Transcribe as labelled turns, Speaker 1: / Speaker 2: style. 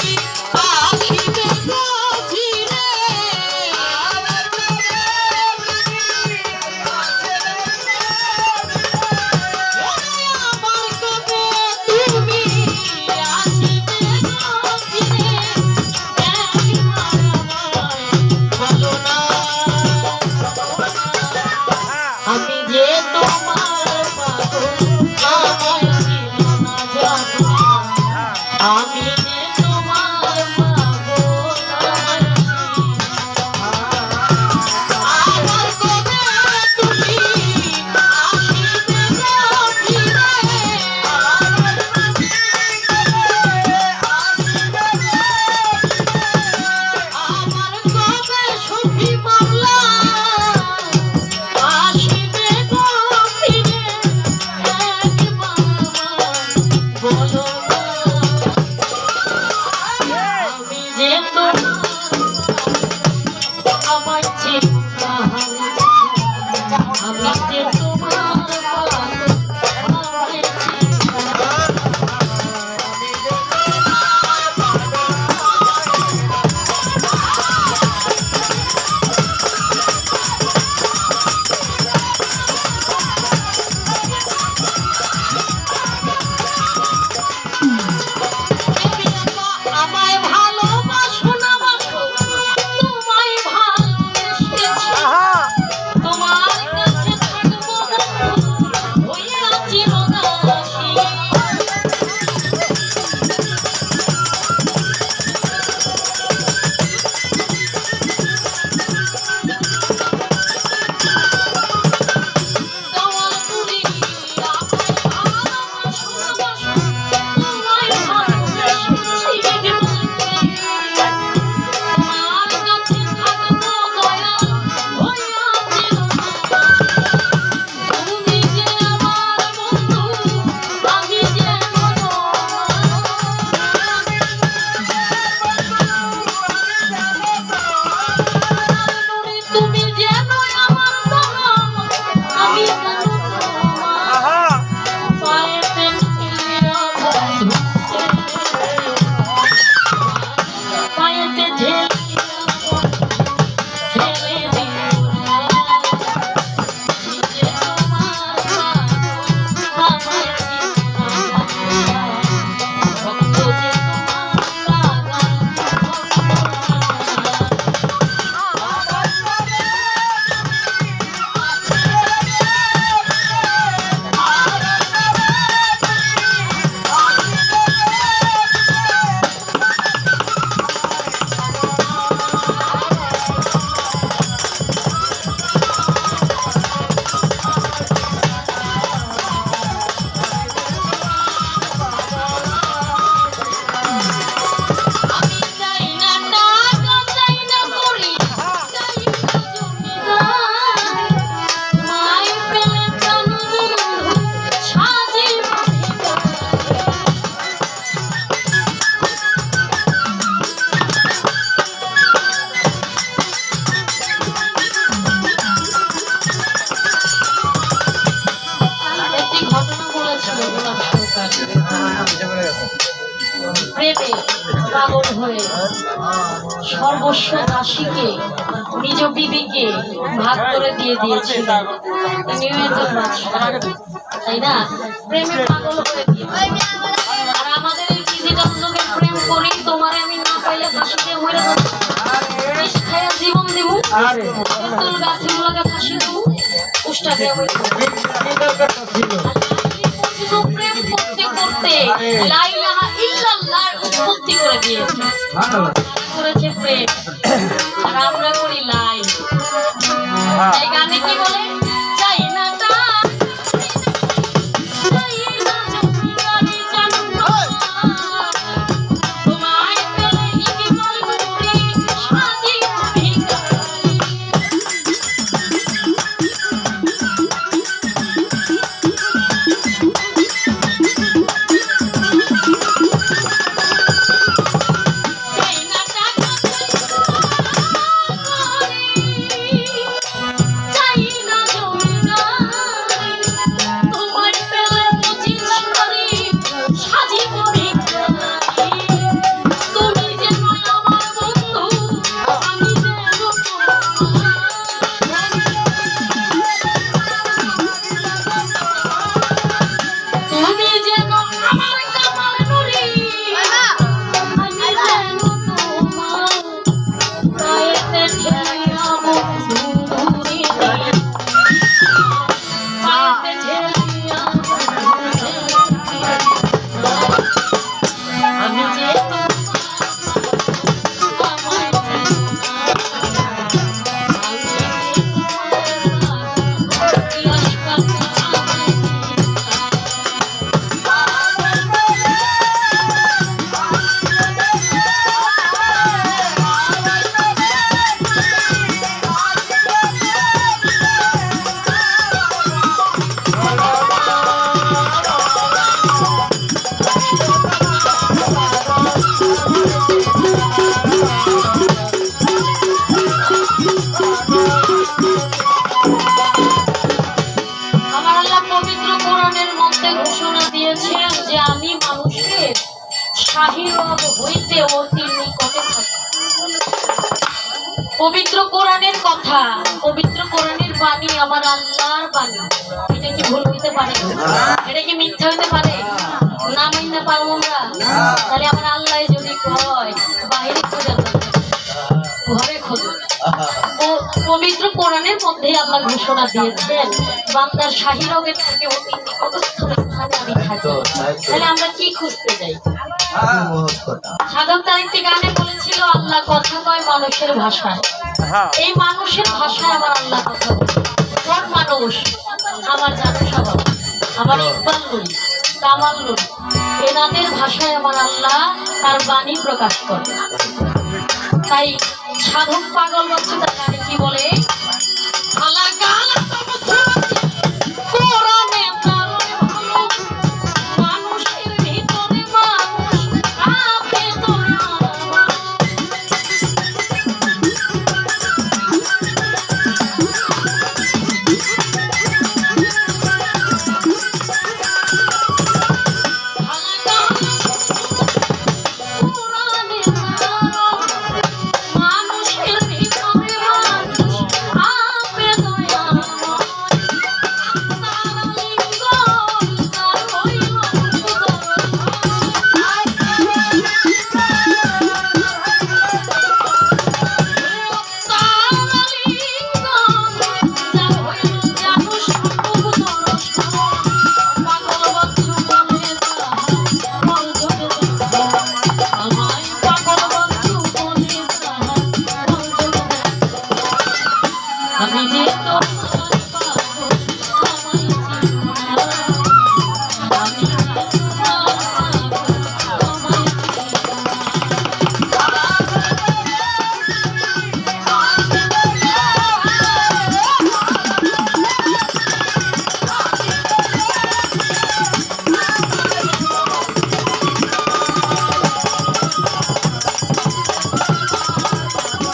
Speaker 1: Thank you. Thank you. প্রেমে পাগল হয়ে। সর্বস্ব দাসীকে নিজ বিবিকে ভাগ করে দিয়ে দিয়েছিলেন তাই না? প্রেমে পাগল হয়ে দিয়ে প্রেম করতে করতে লাইট ভর্তি করে দিয়েছে। করেছে প্রেম। আর আমরা করি লাইভ হ্যাঁ। এই গানে কি বলে? আল্লাহ পবিত্র কোরআনের মধ্যে ঘোষণা দিয়েছেন যে আমি মানুষের হইতে অতি নিকটে থাকি। পবিত্র কোরআনের কথা পবিত্র কোরআনের বাণী আমার আল্লাহর বাণী। এটা কি ভুল হইতে পারে? এটা কি মিথ্যা হইতে পারে? না মানতে পারব আমরা? তাহলে আমার আল্লাহ যদি কয় বাহিরে খোঁজা পবিত্র কোরআনের মধ্যে আল্লাহ ঘোষণা দিয়েছেন বান্দার শাহী রোগের থেকে অতি নিকটস্থ স্থানে আমি থাকি। তাহলে আমরা কি খুঁজতে যাই? সাধক তার একটি গানে বলেছিল আল্লাহ কথা কয় মানুষের ভাষায়। এই মানুষের ভাষায় আমার আল্লাহ কথা বলে। কোন মানুষ আমার জানো স্বভাব আমার ইকবাল নুরি কামাল নুরি এনাদের ভাষায় আমার আল্লাহ তার বাণী প্রকাশ করে। তাই সাধক পাগল হচ্ছে তার গানে কি বলে?